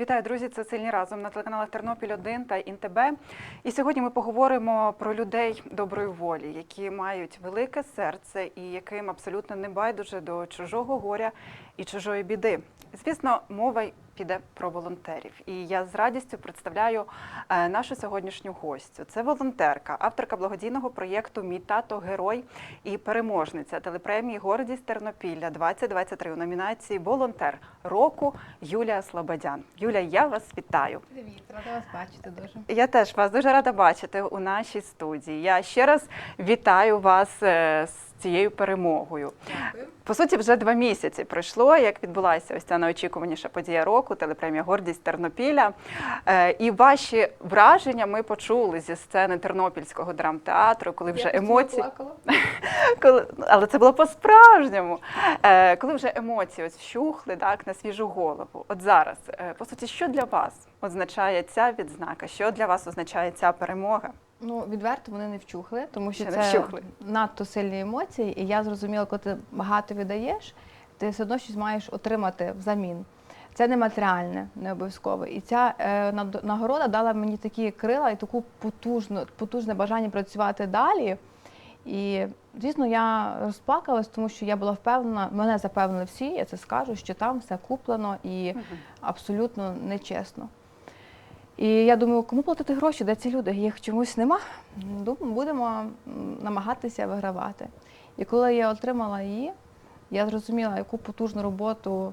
Вітаю, друзі! Це сильні разом на телеканалах Тернопіль 1 та ІНТБ. І сьогодні ми поговоримо про людей доброї волі, які мають велике серце і яким абсолютно не байдуже до чужого горя і чужої біди. Звісно, мова піде про волонтерів. І я з радістю представляю е, нашу сьогоднішню гостю. Це волонтерка, авторка благодійного проєкту Мій тато герой і переможниця телепремії Гордість Тернопілля 2023 у номінації Волонтер року Юлія Слободян. Юля, я вас вітаю. Привіт, рада вас бачити дуже. Я теж вас дуже рада бачити у нашій студії. Я ще раз вітаю вас е, з цією перемогою. Дякую. По суті, вже два місяці пройшло, як відбулася ось ця найочікуваніша подія року, телепремія Гордість Тернопіля. Е, І ваші враження ми почули зі сцени Тернопільського драмтеатру, коли вже Я емоції, коли, але це було по-справжньому. Е, Коли вже емоції ось вщухли так, на свіжу голову. От зараз, е, по суті, що для вас означає ця відзнака? Що для вас означає ця перемога? Ну, відверто вони не вчухли, тому що Ще це вщухли. надто сильні емоції. І я зрозуміла, коли ти багато віддаєш, ти все одно щось маєш отримати взамін. Це не матеріальне, не обов'язково. І ця е, нагорода дала мені такі крила і таку потужну, потужне бажання працювати далі. І, звісно, я розплакалась, тому що я була впевнена, мене запевнили всі, я це скажу, що там все куплено і абсолютно нечесно. І я думаю, кому платити гроші, де ці люди? Їх чомусь нема. Думаю, будемо намагатися вигравати. І коли я отримала її, я зрозуміла, яку потужну роботу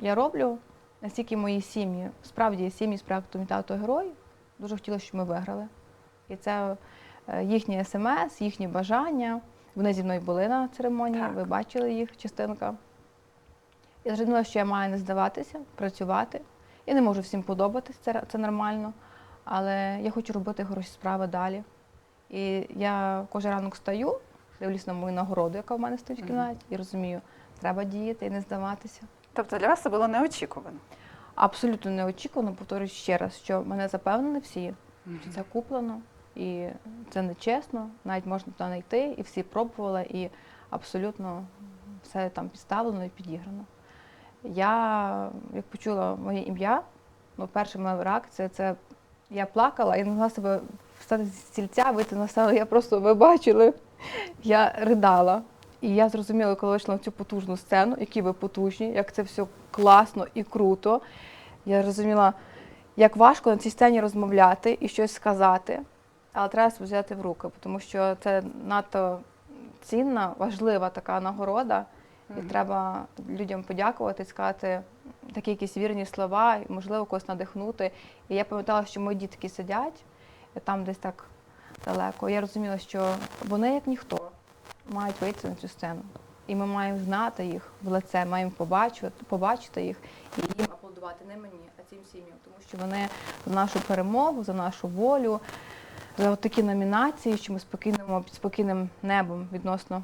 я роблю, настільки мої сім'ї, справді сім'ї з проекту «Мій тато герой, дуже хотіли, щоб ми виграли. І це е, їхнє смс, їхні бажання. Вони зі мною були на церемонії, Так. ви бачили їх частинка. Я зрозуміла, що я маю не здаватися, працювати. Я не можу всім подобатись, це, це нормально. Але я хочу робити хороші справи далі. І я кожен ранок стаю, дивлюсь на мою нагороду, яка в мене стоїть в кімнаті, і розумію, треба діяти і не здаватися. Тобто для вас це було неочікувано. Абсолютно неочікувано, повторюю ще раз, що мене запевнили всі, що це куплено, і це нечесно, навіть можна туди знайти, і всі пробували, і абсолютно все там підставлено і підіграно. Я, як почула моє ім'я, ну, перша моя реакція це я плакала і не могла себе встати з стільця, вийти на сцену. Я просто, ви бачили, я ридала. І я зрозуміла, коли вийшла на цю потужну сцену, які ви потужні, як це все класно і круто. Я зрозуміла, як важко на цій сцені розмовляти і щось сказати, але треба взяти в руки, тому що це надто цінна, важлива така нагорода. І треба людям подякувати, сказати такі якісь вірні слова, і, можливо, когось надихнути. І я пам'ятала, що мої дітки сидять е, там десь так далеко. Я розуміла, що вони, як ніхто, мають вийти на цю сцену. І ми маємо знати їх в лице, маємо побачити, побачити їх і їм аплодувати не мені, а цим сім'ям, тому що вони за нашу перемогу, за нашу волю, за такі номінації, що ми спокійним, під спокійним небом відносно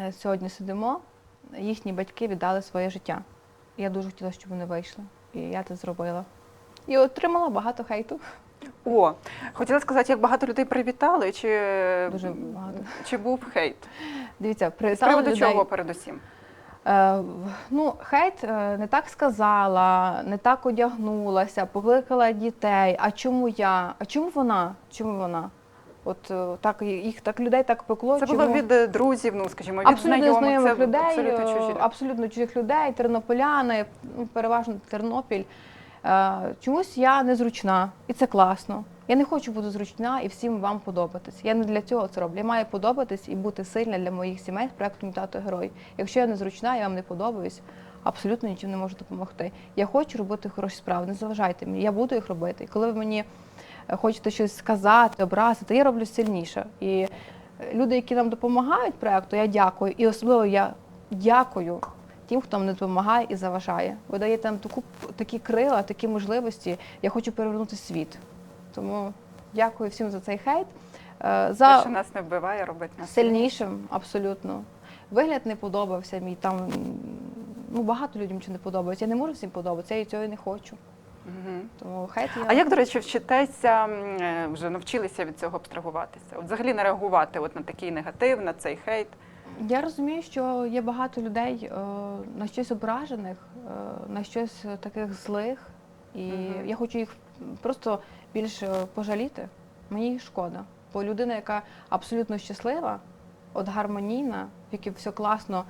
е, сьогодні сидимо, їхні батьки віддали своє життя. Я дуже хотіла, щоб вони вийшли. І я це зробила. І отримала багато хейту. О, хотіла сказати, як багато людей привітали, чи, Дуже багато. чи був хейт? Дивіться, З привітали приводу людей. чого передусім? Е, ну, хейт е, не так сказала, не так одягнулася, покликала дітей. А чому я? А чому вона? Чому вона? От е, так їх так людей так пекло. Це чому... було від е, друзів, ну скажімо, від абсолютно знайомих. Це людей, абсолютно чужих людей, тернополяни, ну, переважно Тернопіль. Е, Чомусь я незручна, і це класно. Я не хочу бути зручна і всім вам подобатись. Я не для цього це роблю. Я маю подобатись і бути сильна для моїх сімей з проекту «Мій герой. Якщо я незручна, я вам не подобаюсь, абсолютно нічим не можу допомогти. Я хочу робити хороші справи, не заважайте мені, я буду їх робити. І коли ви мені е, хочете щось сказати, образити, я роблю сильніше. І е, люди, які нам допомагають проекту, я дякую. І особливо я дякую тим, хто мені допомагає і заважає. Ви даєте нам таку, такі крила, такі можливості. Я хочу перевернути світ. Тому дякую всім за цей хейт. Е, Те, За що нас не вбиває, робить нас сильнішим, абсолютно. Вигляд не подобався мій. Там ну, багато людям нічого не подобається. Я не можу всім подобатися, я і цього і не хочу. Мгм. Тому хейт я А як, до речі, вчитеся, е, вже навчилися від цього абстрагуватися? От взагалі не реагувати от на такий негатив, на цей хейт? Я розумію, що є багато людей е, на щось ображених, е, на щось таких злих, І Мгм. я хочу їх просто більш е, пожаліти. Мені їх шкода. Бо людина, яка абсолютно щаслива, от гармонійна, в якій все класно,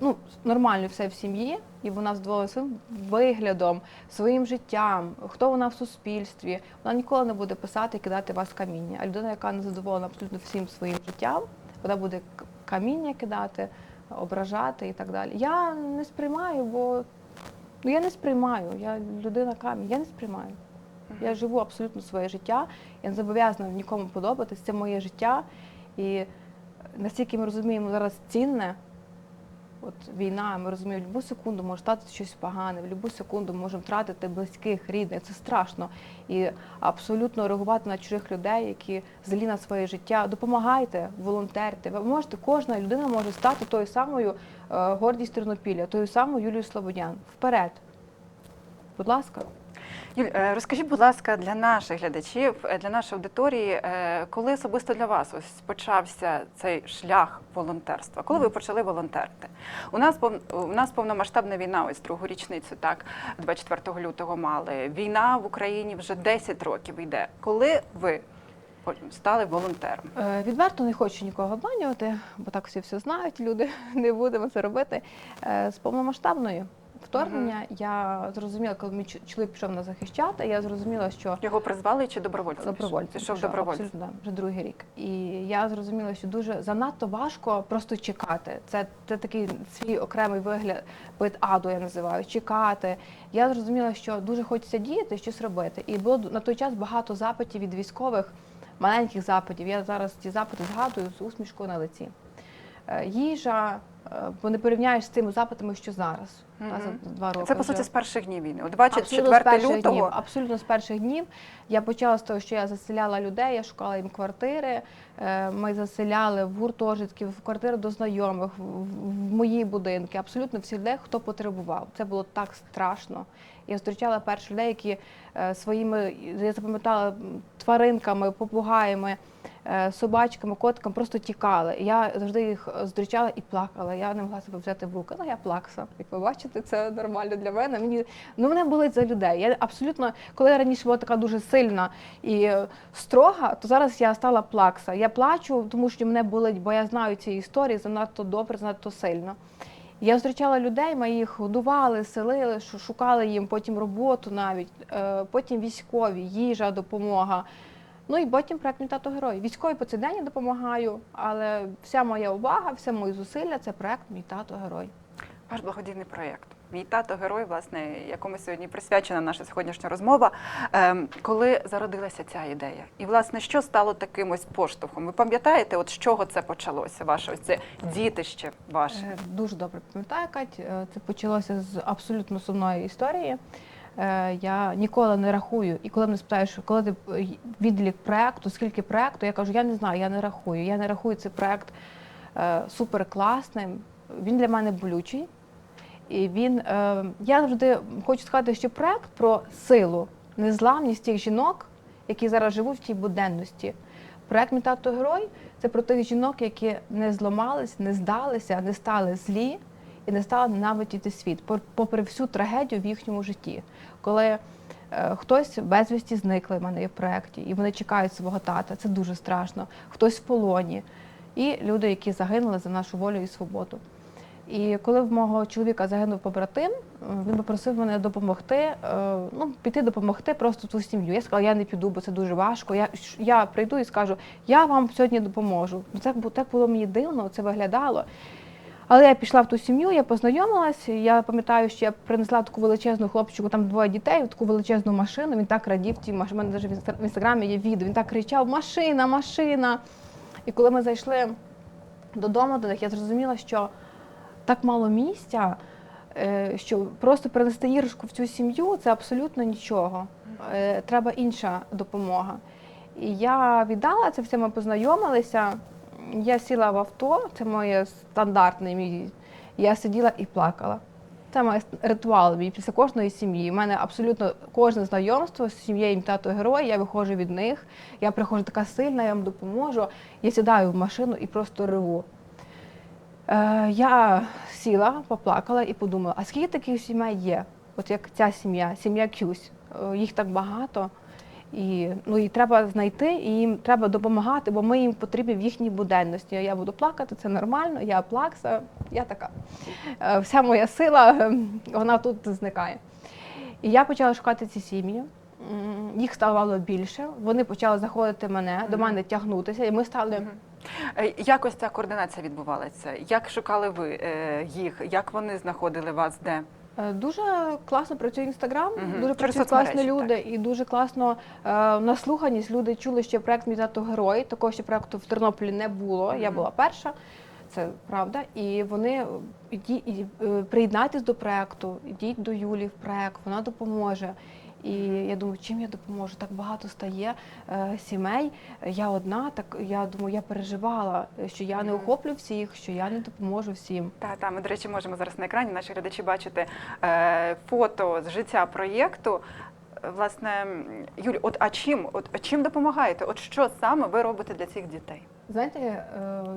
ну, нормально все в сім'ї, і вона задоволена своїм виглядом, своїм життям, хто вона в суспільстві, вона ніколи не буде писати і кидати вас каміння. А людина, яка не задоволена абсолютно всім своїм життям, вона буде каміння кидати, ображати і так далі. Я не сприймаю, бо ну, я не сприймаю. Я людина камінь, я не сприймаю. Я живу абсолютно своє життя, я не зобов'язана нікому подобатись, це моє життя. І настільки ми розуміємо зараз цінне, от війна, ми розуміємо, в будь-яку секунду може стати щось погане, в будь-яку секунду можемо втратити близьких, рідних, це страшно. І абсолютно реагувати на чужих людей, які злі на своє життя. Допомагайте, волонтерте. Ви можете, кожна людина може стати тою самою е, гордість Тернопілля, тою самою Юлією Слободян. Вперед. Будь ласка. Юль, е, розкажіть, будь ласка, для наших глядачів, е, для нашої аудиторії, е, коли особисто для вас ось почався цей шлях волонтерства? Коли ви почали волонтерити? У нас у нас повномасштабна війна, ось другу річницю, так 24 лютого мали. Війна в Україні вже 10 років йде. Коли ви стали волонтером? Відверто не хочу нікого обманювати, бо так всі все знають, люди не будемо це робити. З повномасштабною вторгнення я зрозуміла, коли мій чоловік пішов нас захищати, я зрозуміла, що Його призвали чи добровольцем? добровольцем Пішов добровольцем. абсолютно да, вже другий рік. І я зрозуміла, що дуже занадто важко просто чекати. Це, це такий свій окремий вигляд вид аду, я називаю чекати. Я зрозуміла, що дуже хочеться діяти, щось робити. І було на той час багато запитів від військових, маленьких запитів. Я зараз ці запити згадую з усмішкою на лиці. Е, Їжа, бо не порівняєш з тими запитами, що зараз. та, за два роки. Це по суті вже. з перших днів війни. У Абсолютно з 24 перших лютого днів. Абсолютно з перших днів. Я почала з того, що я заселяла людей, я шукала їм квартири. Е, Ми заселяли в гуртожитки, в квартири до знайомих, в- мої будинки. Абсолютно всі людей, хто потребував. Це було так страшно. Я зустрічала перших людей, які е, своїми, я запам'ятала, тваринками, попугаями, собачками, котками просто тікали. Я завжди їх е, зустрічала і плакала. Я не могла себе взяти в руки. Ну, я плакса. Як ви бачите, це нормально для мене. Мені ну мене болить за людей. Я абсолютно, коли я раніше була така дуже сильна і е, строга, то зараз я стала плакса. Я плачу, тому що мене болить, бо я знаю ці історії занадто добре, занадто сильно. Я зустрічала людей, ми їх годували, селили, шукали їм потім роботу навіть, е, потім військові, їжа, допомога. Ну і потім проект «Мій тато герой. Військові по цей день я допомагаю, але вся моя увага, все мої зусилля це проект Мій тато герой. Ваш благодійний проєкт. Мій тато герой, власне, якому сьогодні присвячена наша сьогоднішня розмова. Ем, коли зародилася ця ідея? І власне, що стало таким ось поштовхом? Ви пам'ятаєте, от з чого це почалося? Ваше ось це дітище ваше? Е, Дуже добре пам'ятаю, Кать. Е, Це почалося з абсолютно сумної історії. Е, Я ніколи не рахую. І коли мене спитаєш, коли ти е, відлік проекту, скільки проекту, я кажу, я не знаю, я не рахую. Я не рахую цей проект е, суперкласним. Він для мене болючий. І він, я завжди хочу сказати, що проект про силу, незламність тих жінок, які зараз живуть в тій буденності. Проект «Мій тато герой це про тих жінок, які не зламались, не здалися, не стали злі і не стали ненавидіти світ, попри всю трагедію в їхньому житті. Коли е, хтось безвісті зникли в мене в проєкті, і вони чекають свого тата, це дуже страшно. Хтось в полоні, і люди, які загинули за нашу волю і свободу. І коли в мого чоловіка загинув побратим, він попросив мене допомогти, е, ну, піти допомогти просто ту сім'ю. Я сказала, я не піду, бо це дуже важко. Я, я прийду і скажу, я вам сьогодні допоможу. Це так було мені дивно, це виглядало. Але я пішла в ту сім'ю, я познайомилась. Я пам'ятаю, що я принесла таку величезну хлопчику, там двоє дітей, таку величезну машину. Він так радів тій машині. У мене навіть в інстаграмі є відео. Він так кричав: Машина, машина. І коли ми зайшли додому до них, я зрозуміла, що так мало місця, е, що просто принести іграшку в цю сім'ю це абсолютно нічого. Е, Треба інша допомога. І я віддала це все, ми познайомилися. Я сіла в авто, це моє стандартне мій. Я сиділа і плакала. Це мій ритуал мій після кожної сім'ї. У мене абсолютно кожне знайомство з сім'єю тато герой. Я виходжу від них. Я приходжу така сильна, я вам допоможу. Я сідаю в машину і просто реву. Е, я сіла, поплакала і подумала, а скільки таких сімей є? От як ця сім'я, сім'я Кюсь. е, їх так багато. І, ну, і треба знайти, і їм треба допомагати, бо ми їм потрібні в їхній буденності. Я буду плакати, це нормально, я плакса, я така. Е, Вся моя сила, е, вона тут зникає. І я почала шукати ці сім'ї. Їх ставало більше. Вони почали заходити мене, до мене тягнутися, і ми стали. Е, Як ось ця координація відбувалася? Як шукали ви їх? Як вони знаходили вас? Де? Е, Дуже класно працює інстаграм, угу. дуже Через працюють класні люди, і дуже класно е, наслуханість. Люди чули, що проект мій тато герой. Такого ще проекту в Тернополі не було. Я була перша, це правда. І вони е, іді, і, е, приєднайтесь до проекту, йдіть до Юлі в проект, вона допоможе. І я думаю, чим я допоможу? Так багато стає е, сімей. Я одна, так я думаю, я переживала, що я не охоплю всіх, що я не допоможу всім. Та, та, ми, до речі, можемо зараз на екрані наші глядачі бачити е, фото з життя проєкту. Е, Власне, м, Юль, от а чим? От а чим допомагаєте? От що саме ви робите для цих дітей? Знаєте, е,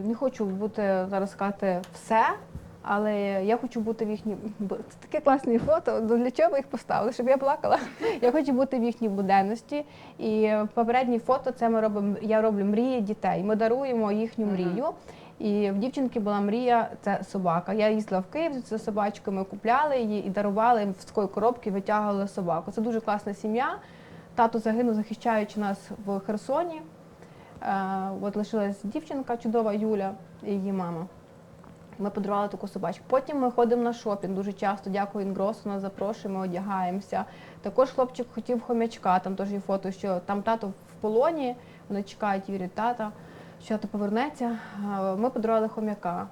не хочу бути зараз сказати все, але я хочу бути в їхній. Це таке класне фото. Для чого ви їх поставили? Щоб я плакала. Я хочу бути в їхній буденності. І попереднє фото це ми робимо. Я роблю мрії дітей. Ми даруємо їхню мрію. І в дівчинки була мрія це собака. Я їздила в Київ за собачкою, ми купляли її і дарували в такої коробки, витягували собаку. Це дуже класна сім'я. Тато загинув, захищаючи нас в Херсоні. Е, От лишилась дівчинка чудова Юля і її мама. Ми подарували таку собачку. Потім ми ходимо на шопінг дуже часто. Дякую Інгросу, нас запрошує, ми одягаємося. Також хлопчик хотів хомячка, там теж є фото, що там тато в полоні, вони чекають, вірять тата, що тато повернеться. Е, Ми подарували хомяка.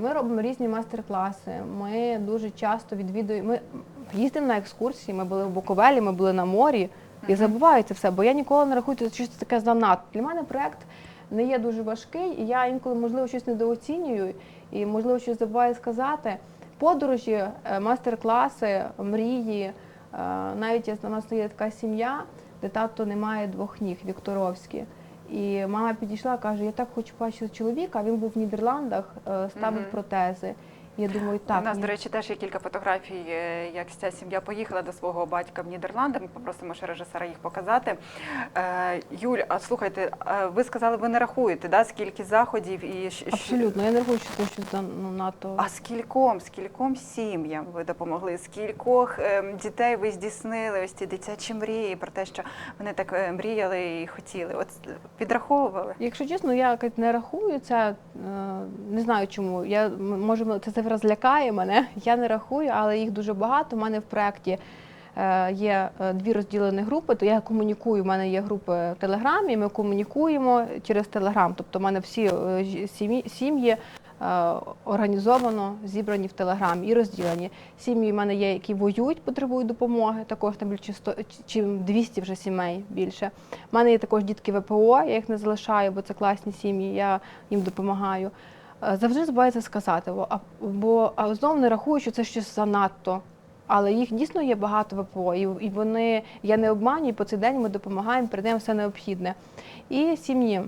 Ми робимо різні майстер-класи. Ми дуже часто відвідуємо. Ми їздимо на екскурсії. Ми були в Буковелі, ми були на морі. І забуваю це все, бо я ніколи не рахую що це таке занадто. Для мене проект не є дуже важкий, і я інколи, можливо, щось недооцінюю, і, можливо, щось забуваю сказати. Подорожі, е, майстер-класи, мрії. е, Навіть у нас є така сім'я, де тато не має двох ніг, Вікторовські. І мама підійшла, каже: Я так хочу бачити чоловіка. Він був в Нідерландах, ставив ставив Мгм. протези. Я думаю, так. У нас, ні. до речі, теж є кілька фотографій, е, як ця сім'я поїхала до свого батька в Нідерланди. Ми попросимо ще режисера їх показати. Е, Юль, а слухайте, е, ви сказали, ви не рахуєте, да, скільки заходів і Абсолютно, я не рахую, що це щось ну, надто. А скільком, скільком сім'ям ви допомогли? Скількох ем, дітей ви здійснили ось ці дитячі мрії про те, що вони так мріяли і хотіли? От підраховували? Якщо чесно, я не рахую це, не знаю чому. Я м- може це зараз лякає мене. Я не рахую, але їх дуже багато. У мене в проєкті е, є е, дві розділені групи, то я комунікую. У мене є групи в Телеграмі, ми комунікуємо через Телеграм. Тобто, в мене всі е, сім'ї- Організовано зібрані в телеграмі і розділені. Сім'ї в мене є, які воюють, потребують допомоги. Також там більше 100, чим 200 вже сімей більше. У мене є також дітки ВПО, я їх не залишаю, бо це класні сім'ї, я їм допомагаю. Е, Завжди збувається сказати, бо, бо знову не рахую, що це щось занадто. Але їх дійсно є багато ВПО, і, вони, я не обманюю, по цей день ми допомагаємо, передаємо все необхідне. І сім'ї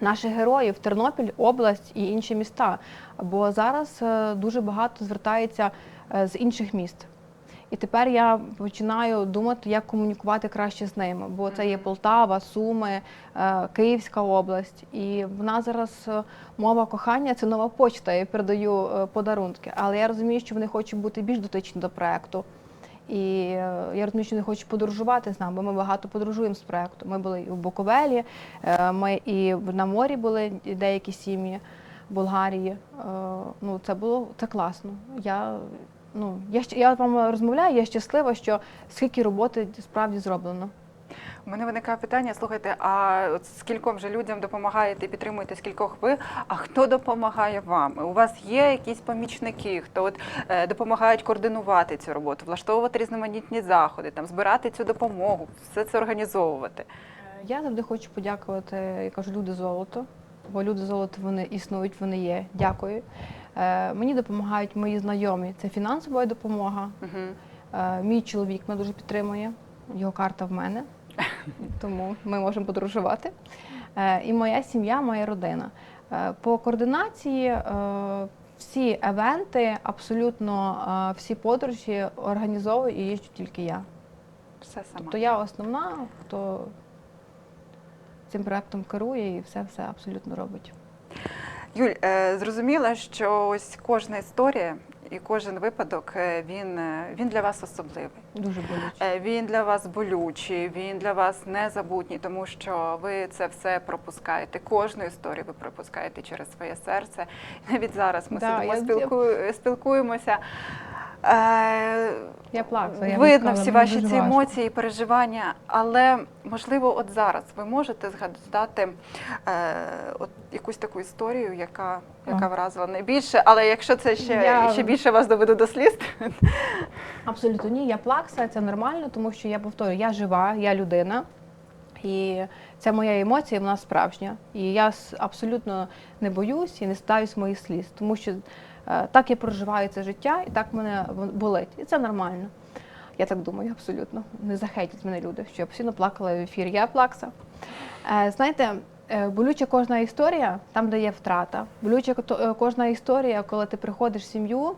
наших героїв Тернопіль, область і інші міста. Бо зараз е, дуже багато звертається е, з інших міст. І тепер я починаю думати, як комунікувати краще з ними. Бо це є Полтава, Суми, е, Київська область. І в нас зараз е, мова кохання це нова почта. Я передаю е, подарунки. Але я розумію, що вони хочуть бути більш дотичні до проекту. І я розумію, що вони хочуть подорожувати з нами, бо ми багато подорожуємо з проекту. Ми були і в Буковелі, ми і на морі були деякі сім'ї Болгарії. Ну, це було це класно. Я, ну, я, я вам розмовляю, я щаслива, що скільки роботи справді зроблено. У мене виникає питання: слухайте, а от скільком же людям допомагаєте, підтримуєте, скількох ви? А хто допомагає вам? У вас є якісь помічники, хто от е, допомагають координувати цю роботу, влаштовувати різноманітні заходи, там збирати цю допомогу, все це організовувати? Я завжди хочу подякувати, я кажу, люди золото, бо люди золото вони існують, вони є. Дякую. Е, мені допомагають мої знайомі. Це фінансова допомога. Угу. Мій чоловік мене дуже підтримує, його карта в мене, тому ми можемо подорожувати. Е, і моя сім'я, моя родина. По координації всі евенти, абсолютно всі подорожі організовую і їжджу тільки я. Все сама. Тобто я основна, хто цим проектом керує і все все абсолютно робить. Юль, е, зрозуміла, що ось кожна історія і кожен випадок е, він, е, він для вас особливий. Дуже болюче. Е, Він для вас болючий, він для вас незабутній, тому що ви це все пропускаєте. Кожну історію ви пропускаєте через своє серце. Навіть зараз ми Да, сидимо, я- спілкую, спілкуємося. Е, Я плакала. я Видно всі ваші ці важко. емоції, переживання, але можливо, от зараз ви можете згадати е, от якусь таку історію, яка, яка вразила найбільше. Але якщо це ще, Я- ще більше вас доведу до сліз, Абсолютно ні, я плакса, це нормально, тому що я повторюю, я жива, я людина. І ця моя емоція, вона справжня. І я абсолютно не боюсь і не стаюсь моїх сліз, тому що так я проживаю це життя і так мене болить. І це нормально. Я так думаю, абсолютно. Не захейтять мене люди, що я постійно плакала в ефірі. Я плакса. Е, знаєте, е, болюча кожна історія, там, де є втрата. Болюча е, кожна історія, коли ти приходиш в сім'ю,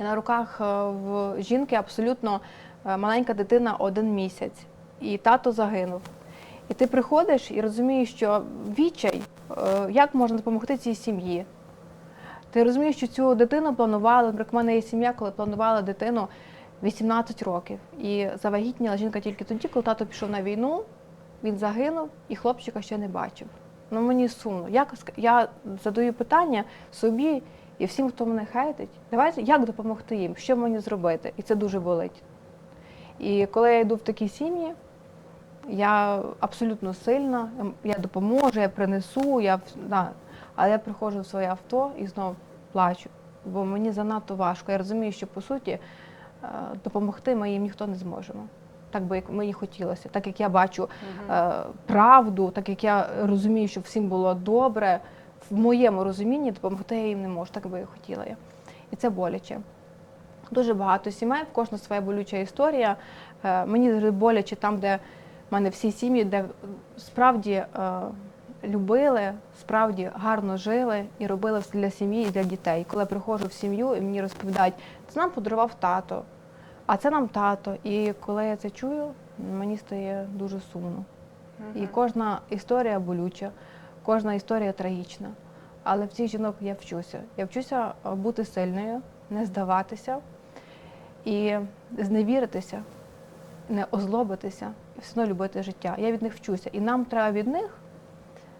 і на руках е, в жінки абсолютно е, маленька дитина один місяць, і тато загинув. І ти приходиш і розумієш, що відчай, е, як можна допомогти цій сім'ї. Ти розумієш, що цю дитину планували, наприклад, в мене є сім'я, коли планувала дитину 18 років. І завагітніла жінка тільки тоді, коли тато пішов на війну, він загинув і хлопчика ще не бачив. Ну мені сумно. Як я задаю питання собі і всім, хто мене хейтить, давайте як допомогти їм, що мені зробити? І це дуже болить. І коли я йду в такі сім'ї, я абсолютно сильна, я допоможу, я принесу, я, да, але я приходжу в своє авто і знов плачу, бо мені занадто важко. Я розумію, що по суті е, допомогти ми їм ніхто не зможемо. Так би як мені хотілося, так як я бачу е, правду, так як я розумію, що всім було добре, в моєму розумінні допомогти я їм не можу, так би я хотіла я. І це боляче. Дуже багато сімей, в кожна своя болюча історія. Е, Мені боляче там, де в мене всі сім'ї, де справді любили, справді гарно жили і робили все для сім'ї і для дітей. Коли я приходжу в сім'ю і мені розповідають, це нам подарував тато, а це нам тато. І коли я це чую, мені стає дуже сумно. І кожна історія болюча, кожна історія трагічна. Але в цих жінок я вчуся. Я вчуся бути сильною, не здаватися і зневіритися, не озлобитися і все одно любити життя. Я від них вчуся. І нам треба від них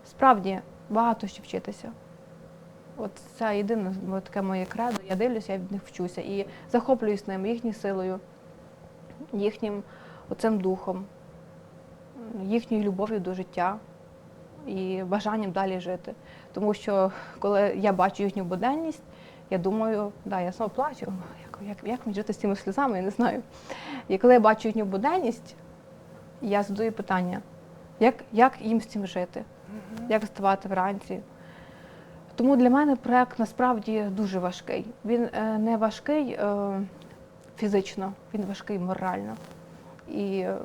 справді багато ще вчитися. От це єдине таке моє кредо. Я дивлюся, я від них вчуся і захоплююсь ними, їхньою силою, їхнім оцим духом, їхньою любов'ю до життя і бажанням далі жити. Тому що коли я бачу їхню буденність, я думаю, да, я знову плачу, як, як, як мені жити з цими сльозами, я не знаю. І коли я бачу їхню буденність, я задаю питання, як, як їм з цим жити, як вставати вранці. Тому для мене проект насправді дуже важкий. Він е, не важкий е, фізично, він важкий морально. І е,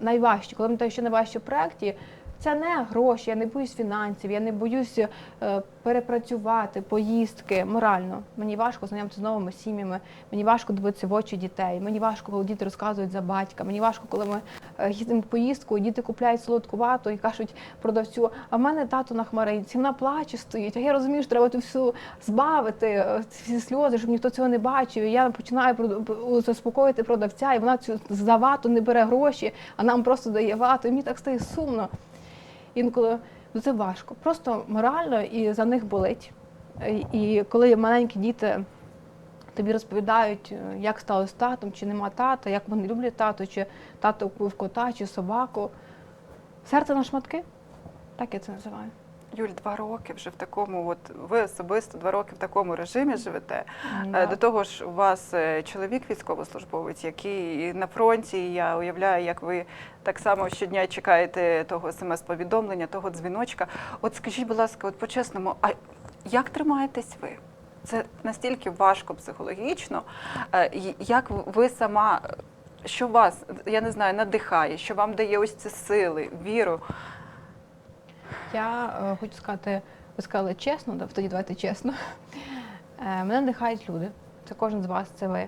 найважче, коли ми те, що найважче в проєкті, це не гроші, я не боюсь фінансів, я не боюсь е, перепрацювати, поїздки морально. Мені важко знайомитися з новими сім'ями, мені важко дивитися в очі дітей, мені важко, коли діти розказують за батька, мені важко, коли ми е, їдемо в поїздку, і діти купляють солодку вату і кажуть продавцю, а в мене тато на хмаринці, вона плаче стоїть. А я розумію, що треба ту всю збавити, е, ці сльози, щоб ніхто цього не бачив. Я починаю заспокоїти продавця, і вона цю за вату не бере гроші, а нам просто дає вату. І мені так стає сумно. Інколи ну, це важко, просто морально і за них болить. І- коли маленькі діти тобі розповідають, е, як сталося з татом, чи нема тата, як вони люблять тату, чи тато купив кота, чи собаку. Серце на шматки, так я це називаю. Юль, два роки вже в такому, от ви особисто два роки в такому режимі живете. Да. Е, До того ж, у вас е, чоловік військовослужбовець, який на фронті. і Я уявляю, як ви так само щодня чекаєте того смс-повідомлення, того дзвіночка. От скажіть, будь ласка, от по-чесному, а як тримаєтесь ви? Це настільки важко психологічно. Е, Як ви сама, що вас, я не знаю, надихає, що вам дає ось ці сили, віру? Я е, хочу сказати, ви сказали чесно, тоді давайте чесно. Е, мене надихають люди. Це кожен з вас, це ви.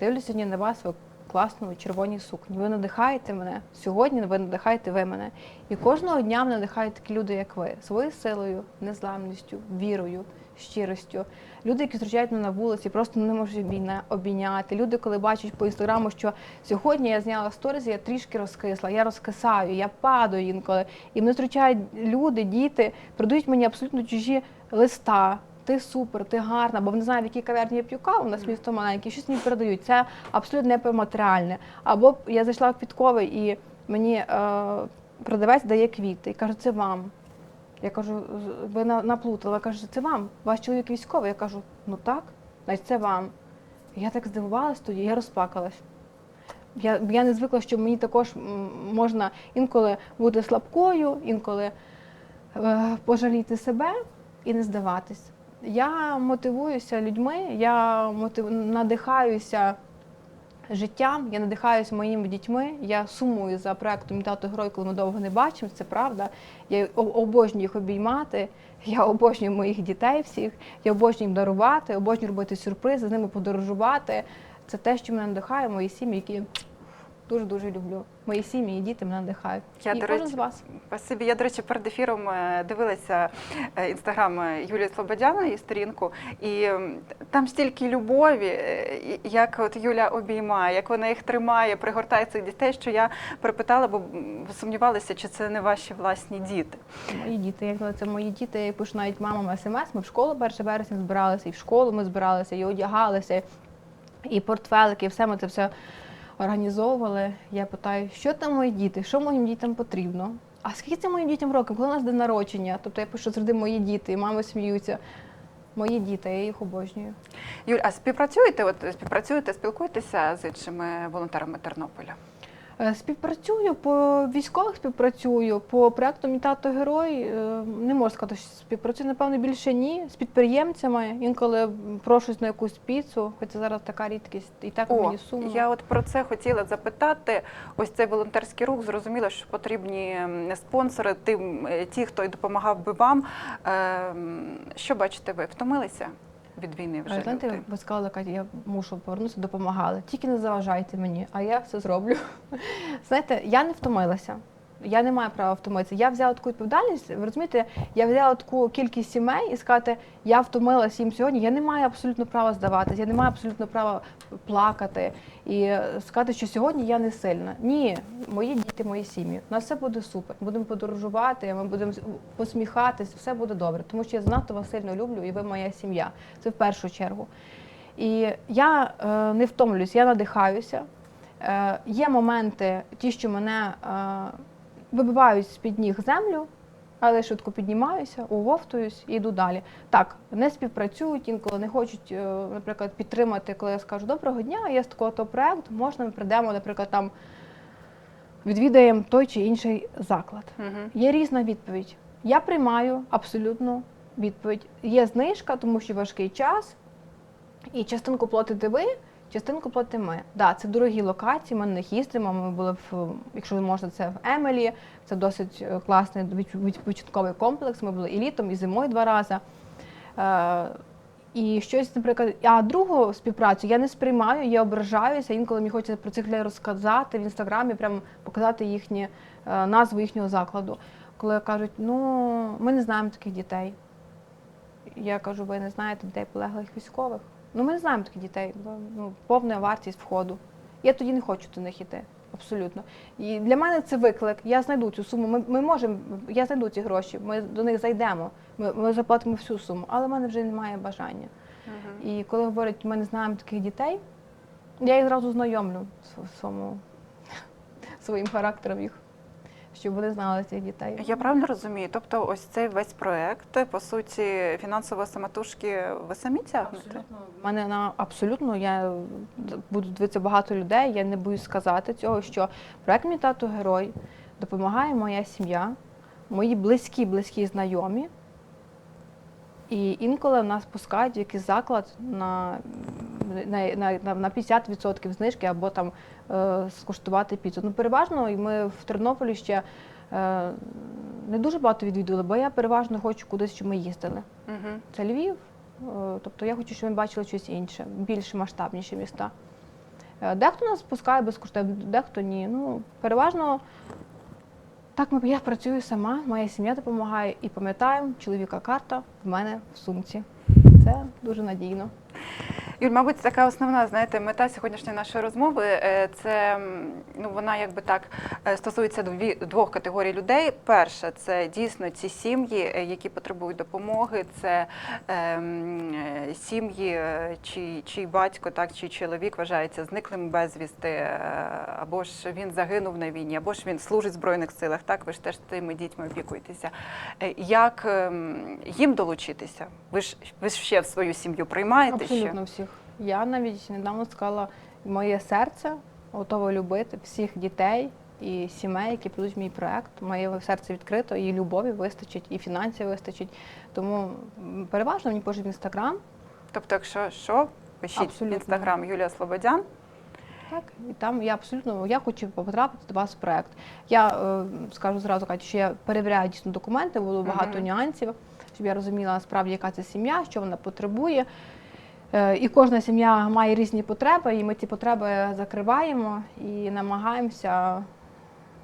Дивлюся сьогодні на вас, ви класній червоній сукні. Ви надихаєте мене сьогодні. Ви надихаєте ви мене. І кожного дня мене надихають такі люди, як ви, своєю силою, незламністю, вірою, щиростю. Люди, які зустрічають мене на вулиці, просто не можуть обійняти. Люди, коли бачать по інстаграму, що сьогодні я зняла сторіз, я трішки розкисла, я розкисаю, я падаю інколи. І мене зустрічають люди, діти, продають мені абсолютно чужі листа. Ти супер, ти гарна, бо вони знають, в якій кав'ярні я п'ю каву, у нас місто маленьке, щось мені передають. Це абсолютно не матеріальне. Або я зайшла в квітковий і мені е, продавець дає квіти і каже, це вам. Я кажу, ви на- наплутали. Я кажу, це вам. Ваш чоловік військовий. Я кажу, ну так, значить це вам. Я так здивувалась тоді, я розплакалась. Я, я не звикла, що мені також можна інколи бути слабкою, інколи е, пожаліти себе і не здаватись. Я мотивуюся людьми, я мотив... надихаюся життям, я надихаюся моїми дітьми. Я сумую за проектом «Тато герой, коли ми довго не бачимо, це правда. Я обожнюю їх обіймати. Я обожнюю моїх дітей всіх. Я обожнюю їм дарувати, обожнюю робити сюрпризи, з ними подорожувати. Це те, що мене надихає, мої сім'ї, які дуже дуже люблю. Мої сім'ї і діти мене надихають. Я, і до кожен речі, з вас. Спасибі. Я, до речі, перед ефіром е, дивилася е, інстаграм е, Юлії Слободяна, її сторінку, і там стільки любові, як от Юля обіймає, як вона їх тримає, пригортає цих дітей, що я перепитала, бо сумнівалася, чи це не ваші власні діти. Мої діти, як казала, це мої діти, я пишу навіть мамам смс. Ми в школу 1 вересня збиралися, і в школу ми збиралися, і одягалися, і портфелики, і все ми це все організовували. Я питаю, що там мої діти, що моїм дітям потрібно? А скільки це моїм дітям років? Коли у нас день народження? Тобто я пишу завжди мої діти, мами сміються. Мої діти, я їх обожнюю. Юль, а співпрацюєте? От співпрацюєте, спілкуєтеся з іншими волонтерами Тернополя? Е, Співпрацюю по військових співпрацюю, по проекту Мій тато герой. е, Не можу сказати, що співпрацюю, напевно, більше ні. З підприємцями. Інколи прошусь на якусь піцу, хоча зараз така рідкість, і так О, мені сумно. я от про це хотіла запитати. Ось цей волонтерський рух. Зрозуміло, що потрібні спонсори, тим, е, ті, хто допомагав би вам. Ем, Що бачите ви? Втомилися від війни вже? Знаєте, ви сказали, Катя, я мушу повернутися, допомагали. Тільки не заважайте мені, а я все зроблю. Знаєте, я не втомилася. Я не маю права втомитися. Я взяла таку відповідальність. Ви розумієте, я взяла таку кількість сімей і сказати, я втомилася їм сьогодні. Я не маю абсолютно права здаватися, я не маю абсолютно права плакати і сказати, що сьогодні я не сильна. Ні, мої діти, мої сім'ї. У нас все буде супер. Будемо подорожувати, ми будемо посміхатись, все буде добре. Тому що я занадто вас сильно люблю, і ви моя сім'я. Це в першу чергу. І я е, не втомлююсь, я надихаюся. Е, є моменти, ті, що мене е, вибивають з-під ніг землю, але швидко піднімаюся, оговтуюсь і йду далі. Так, не співпрацюють, інколи не хочуть, е, наприклад, підтримати, коли я скажу доброго дня, є з такого то проект, можна ми прийдемо, наприклад, там відвідаємо той чи інший заклад. Мгм. Є різна відповідь. Я приймаю абсолютно відповідь. Є знижка, тому що важкий час, і частинку платите ви, частинку платите ми. Да, це дорогі локації, ми на них їздимо. Ми були в, якщо можна, це в Емелі. Це досить е, класний відп- відпочинковий комплекс. Ми були і літом, і зимою два рази. Е, і щось, наприклад, а другу співпрацю я не сприймаю, я ображаюся. Інколи мені хочеться про цих людей розказати в інстаграмі, прямо показати їхні е, назву їхнього закладу. Коли кажуть, ну ми не знаємо таких дітей. Я кажу, ви не знаєте дітей полеглих військових. Ну ми не знаємо таких дітей, бо ну, повна вартість входу. Я тоді не хочу до них йти. Абсолютно. І для мене це виклик. Я знайду цю суму. Ми, ми можемо, я знайду ці гроші, ми до них зайдемо. Ми, ми заплатимо всю суму, але в мене вже немає бажання. Мгм. І коли говорять, ми не знаємо таких дітей, я їх зразу знайомлю своєму, своїм характером їх, щоб вони знали цих дітей. Я правильно розумію? Тобто, ось цей весь проект, по суті, фінансової самотужки ви самі тягнете? У мене на абсолютно я буду дивитися багато людей. Я не боюсь сказати цього, що проект мій тато герой допомагає моя сім'я, мої близькі, близькі знайомі. І інколи нас пускають в якийсь заклад на, на, на, на- на 50% знижки або там е, скуштувати піцу. Ну, переважно і ми в Тернополі ще е, не дуже багато відвідували, бо я переважно хочу кудись, щоб ми їздили. Угу. Це Львів. Е, Тобто я хочу, щоб ми бачили щось інше, більш масштабніші міста. Е, Дехто нас пускає безкоштовно, дехто ні. Ну, переважно так я працюю сама, моя сім'я допомагає і пам'ятаємо, чоловіка карта в мене в сумці. Це дуже надійно. Юль, мабуть, така основна, знаєте, мета сьогоднішньої нашої розмови. е, Це ну вона якби так е, стосується дві двох категорій людей. Перша це дійсно ці сім'ї, е, які потребують допомоги. Це е, сім'ї, е, чий, батько, так чий чоловік вважається зниклим безвісти, або ж він загинув на війні, або ж він служить в збройних силах. Так, ви ж теж тими дітьми опікуєтеся. Як ем, їм долучитися? Ви ж ви ж ще в свою сім'ю приймаєте ще? Всіх. Я навіть недавно сказала, моє серце готове любити всіх дітей і сімей, які прийдуть в мій проект. Моє серце відкрито, і любові вистачить, і фінансів вистачить. Тому переважно мені пишуть в інстаграм. Тобто, якщо що, пишіть в інстаграм Юлія Слободян. Так, і там я абсолютно я хочу потрапити до вас в проект. Я е, скажу зразу, Катю, що я перевіряю дійсно документи, було багато Мгм. нюансів, щоб я розуміла насправді, яка це сім'я, що вона потребує. Е, І кожна сім'я має різні потреби, і ми ці потреби закриваємо і намагаємося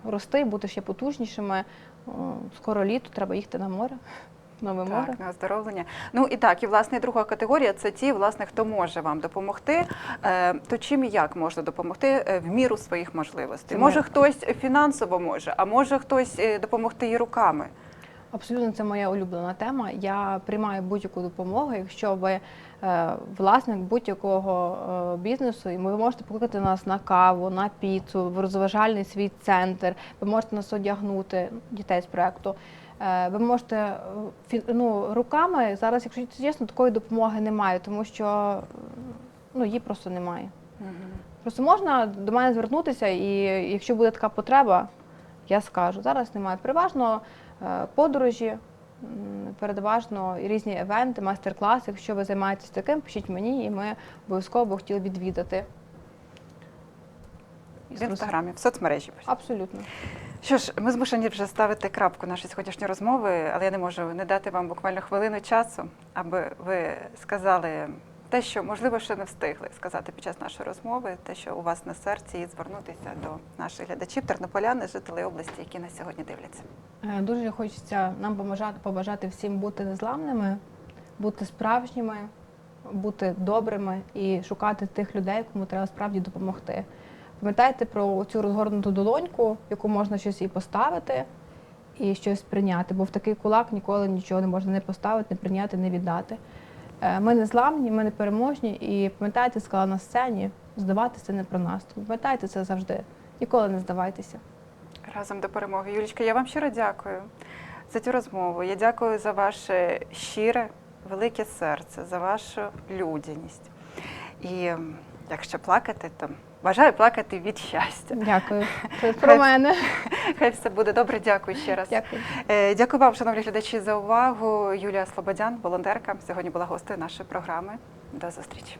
рости, бути ще потужнішими. Скоро літо, треба їхати на море, нове море. Так, на оздоровлення. Ну і так, і власне друга категорія це ті, власне, хто може вам допомогти. Е, То чим і як можна допомогти е, в міру своїх можливостей? Це Може, хтось фінансово може, а може хтось допомогти і руками. Абсолютно це моя улюблена тема. Я приймаю будь-яку допомогу, якщо ви е, власник будь-якого е, бізнесу, і ви можете покликати нас на каву, на піцу, в розважальний свій центр. Ви можете нас одягнути дітей з проекту. Е, Ви можете ну, руками зараз, якщо чесно, такої допомоги немає, тому що ну, її просто немає. Просто можна до мене звернутися, і якщо буде така потреба, я скажу. Зараз немає. Переважно подорожі, м, переважно і різні евенти, майстер-класи. Якщо ви займаєтесь таким, пишіть мені, і ми обов'язково хотіли відвідати. В інстаграмі, в соцмережі. Абсолютно. Що ж, ми змушені вже ставити крапку нашої сьогоднішньої розмови, але я не можу не дати вам буквально хвилину часу, аби ви сказали те, що можливо ще не встигли сказати під час нашої розмови, те, що у вас на серці, і звернутися до наших глядачів, тернополяни, жителей області, які нас сьогодні дивляться. Е, Дуже хочеться нам побажати, побажати всім бути незламними, бути справжніми, бути добрими і шукати тих людей, кому треба справді допомогти. Пам'ятайте про цю розгорнуту долоньку, яку можна щось і поставити, і щось прийняти, бо в такий кулак ніколи нічого не можна не поставити, не прийняти, не віддати. Е, Ми не зламні, ми не переможні, і пам'ятайте, сказала на сцені, здаватися не про нас. Пам'ятайте це завжди. Ніколи не здавайтеся. Разом до перемоги. Юлічка, я вам щиро дякую за цю розмову. Я дякую за ваше щире, велике серце, за вашу людяність. І якщо плакати, то бажаю плакати від щастя. Дякую. Це про мене. Хай все буде добре. Дякую ще раз. Дякую. Е, Дякую вам, шановні глядачі, за увагу. Юлія Слободян, волонтерка, сьогодні була гостею нашої програми. До зустрічі.